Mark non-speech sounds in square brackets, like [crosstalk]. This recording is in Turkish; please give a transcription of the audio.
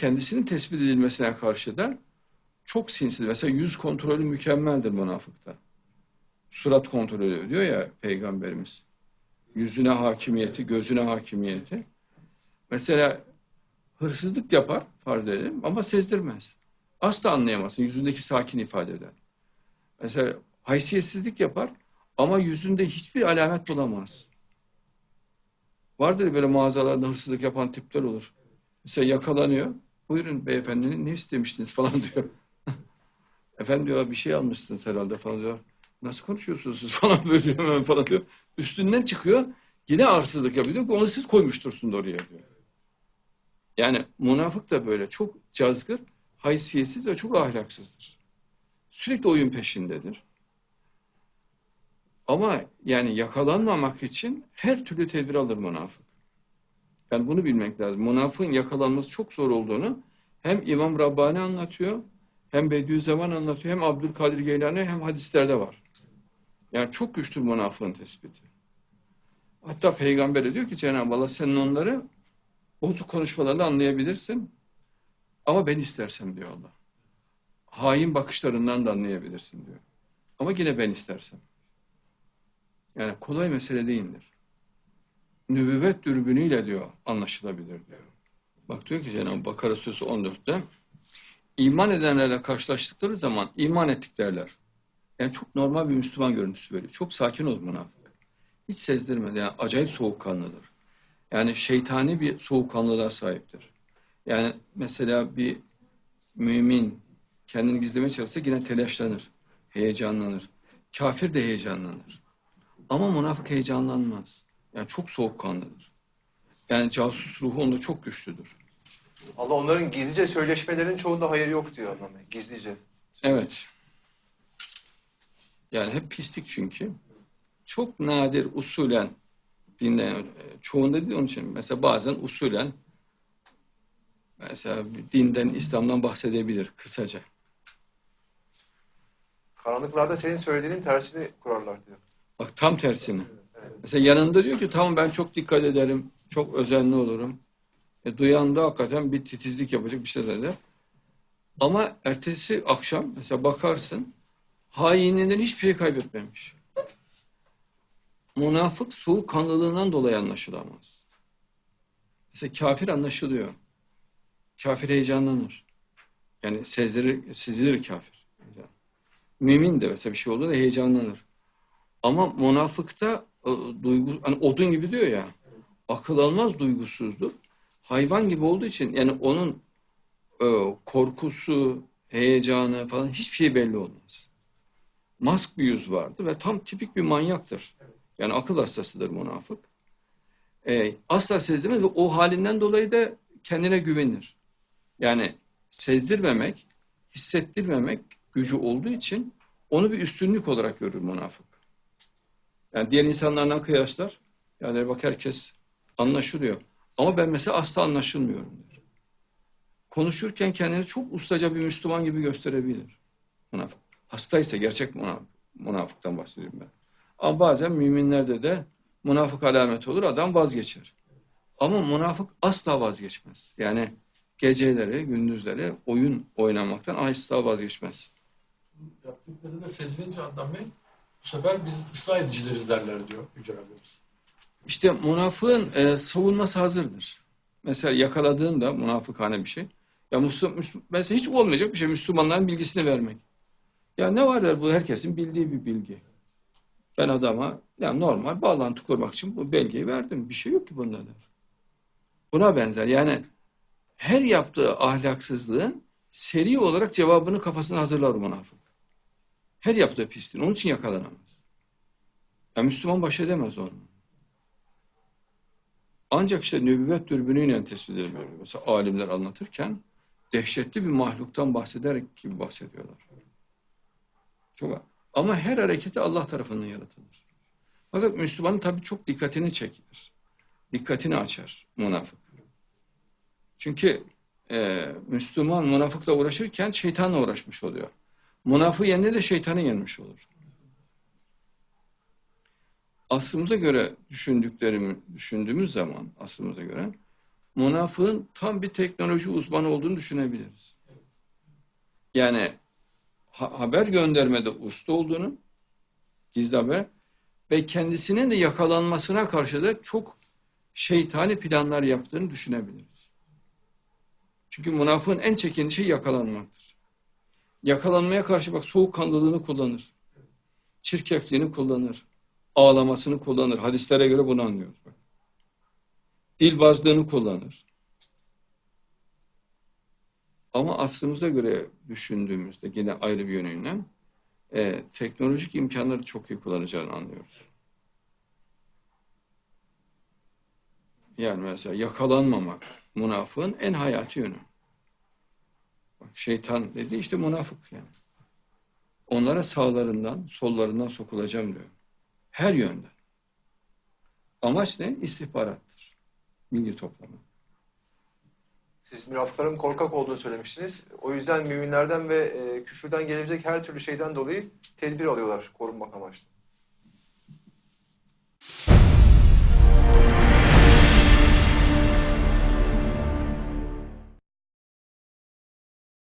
kendisinin tespit edilmesine karşı da çok sinsidir. Mesela yüz kontrolü mükemmeldir münafıkta. Surat kontrolü diyor ya peygamberimiz. Yüzüne hakimiyeti, gözüne hakimiyeti. Mesela hırsızlık yapar farz edelim ama sezdirmez. Asla anlayamazsın yüzündeki sakin ifadeden. Mesela haysiyetsizlik yapar ama yüzünde hiçbir alamet bulamaz. Vardır böyle mağazalarda hırsızlık yapan tipler olur. Mesela yakalanıyor. Buyurun beyefendi ne istemiştiniz [laughs] falan diyor. Efendim diyor bir şey almışsınız herhalde falan diyor. Nasıl konuşuyorsunuz siz [laughs] falan böyle diyor, falan diyor. Üstünden çıkıyor. Yine arsızlık yapıyor. Diyor onu siz koymuştursun oraya diyor. Yani münafık da böyle çok cazgır, haysiyetsiz ve çok ahlaksızdır. Sürekli oyun peşindedir. Ama yani yakalanmamak için her türlü tedbir alır münafık. Yani bunu bilmek lazım. Münafığın yakalanması çok zor olduğunu hem İmam Rabbani anlatıyor, hem Bediüzzaman anlatıyor, hem Abdülkadir Geylani hem hadislerde var. Yani çok güçtür münafığın tespiti. Hatta peygamber diyor ki Cenab-ı Allah senin onları bozuk konuşmalarla anlayabilirsin. Ama ben istersem diyor Allah. Hain bakışlarından da anlayabilirsin diyor. Ama yine ben istersem. Yani kolay mesele değildir. Nübüvvet dürbünüyle diyor anlaşılabilir diyor. Bak diyor ki Cenab-ı Bakara Suresi 14'te iman edenlerle karşılaştıkları zaman iman ettik derler. Yani çok normal bir Müslüman görüntüsü veriyor. Çok sakin olur münafık. Hiç sezdirmedi. Yani acayip soğukkanlıdır. Yani şeytani bir soğukkanlılığa sahiptir. Yani mesela bir mümin kendini gizlemeye çalışsa yine telaşlanır, heyecanlanır. Kafir de heyecanlanır. Ama münafık heyecanlanmaz. Yani çok soğukkanlıdır. Yani casus ruhu onda çok güçlüdür. Allah onların gizlice söyleşmelerinin çoğunda hayır yok diyor anlamı. Gizlice. Evet. Yani hep pislik çünkü. Çok nadir usulen dinleyen, çoğunda değil onun için. Mesela bazen usulen mesela dinden, İslam'dan bahsedebilir kısaca. Karanlıklarda senin söylediğinin tersini kurarlar diyor. Bak tam tersini. Mesela yanında diyor ki tamam ben çok dikkat ederim, çok özenli olurum. E, duyan da hakikaten bir titizlik yapacak bir şey der. Ama ertesi akşam mesela bakarsın haininden hiçbir şey kaybetmemiş. Münafık soğukkanlılığından dolayı anlaşılamaz. Mesela kafir anlaşılıyor. Kafir heyecanlanır. Yani sezdirir, sezilir kafir. Mümin de mesela bir şey olduğunda heyecanlanır. Ama münafıkta e, duygu, hani odun gibi diyor ya, akıl almaz duygusuzdur. Hayvan gibi olduğu için yani onun e, korkusu, heyecanı falan hiçbir şey belli olmaz. Mask bir yüz vardır ve tam tipik bir manyaktır. Yani akıl hastasıdır münafık. E, asla sezdirmez ve o halinden dolayı da kendine güvenir. Yani sezdirmemek, hissettirmemek gücü olduğu için onu bir üstünlük olarak görür münafık. Yani diğer insanlarla kıyaslar. Yani bak herkes anlaşılıyor. Ama ben mesela asla anlaşılmıyorum der. Konuşurken kendini çok ustaca bir Müslüman gibi gösterebilir. Münafık. Hastaysa gerçek münafık, münafıktan bahsediyorum ben. Ama bazen müminlerde de münafık alameti olur adam vazgeçer. Ama münafık asla vazgeçmez. Yani geceleri, gündüzleri oyun oynamaktan asla vazgeçmez. Yaptıkları da sezilince Adnan Bey bu sefer biz ıslah edicileriz derler diyor Yüce Rabbimiz. İşte münafığın e, savunması hazırdır. Mesela yakaladığında münafıkhane bir şey. Ya Müslüm, Müslüm, mesela hiç olmayacak bir şey Müslümanların bilgisini vermek. Ya ne var der bu herkesin bildiği bir bilgi. Ben adama ya normal bağlantı kurmak için bu belgeyi verdim. Bir şey yok ki bunda der. Buna benzer yani her yaptığı ahlaksızlığın seri olarak cevabını kafasına hazırlar münafık. Her yaptığı pisliğin. Onun için yakalanamaz. Ya Müslüman baş edemez onu. Ancak işte nübüvvet dürbünüyle tespit ediliyor. Mesela alimler anlatırken dehşetli bir mahluktan bahsederek gibi bahsediyorlar. Çok ama her hareketi Allah tarafından yaratılır. Fakat Müslümanın tabii çok dikkatini çekilir. Dikkatini açar münafık. Çünkü e, Müslüman münafıkla uğraşırken şeytanla uğraşmış oluyor. Münafığı yendiğinde de şeytanı yenmiş olur. Aslımıza göre düşündüklerimi düşündüğümüz zaman aslımıza göre münafığın tam bir teknoloji uzmanı olduğunu düşünebiliriz. Yani ha- haber göndermede usta olduğunu, gizli haber ve kendisinin de yakalanmasına karşı da çok şeytani planlar yaptığını düşünebiliriz. Çünkü münafığın en çekindiği şey yakalanmaktır. Yakalanmaya karşı bak soğukkanlılığını kullanır. Çirkefliğini kullanır. Ağlamasını kullanır. Hadislere göre bunu anlıyoruz. Dilbazlığını kullanır. Ama aslımıza göre düşündüğümüzde yine ayrı bir yönüyle e, teknolojik imkanları çok iyi kullanacağını anlıyoruz. Yani mesela yakalanmamak münafığın en hayati yönü. Bak şeytan dedi işte münafık yani. Onlara sağlarından, sollarından sokulacağım diyor. Her yönden. Amaç ne? İstihbarattır. Bilgi toplama. Siz münafıkların korkak olduğunu söylemiştiniz. O yüzden müminlerden ve e, küfürden gelebilecek her türlü şeyden dolayı tedbir alıyorlar korunmak amaçlı.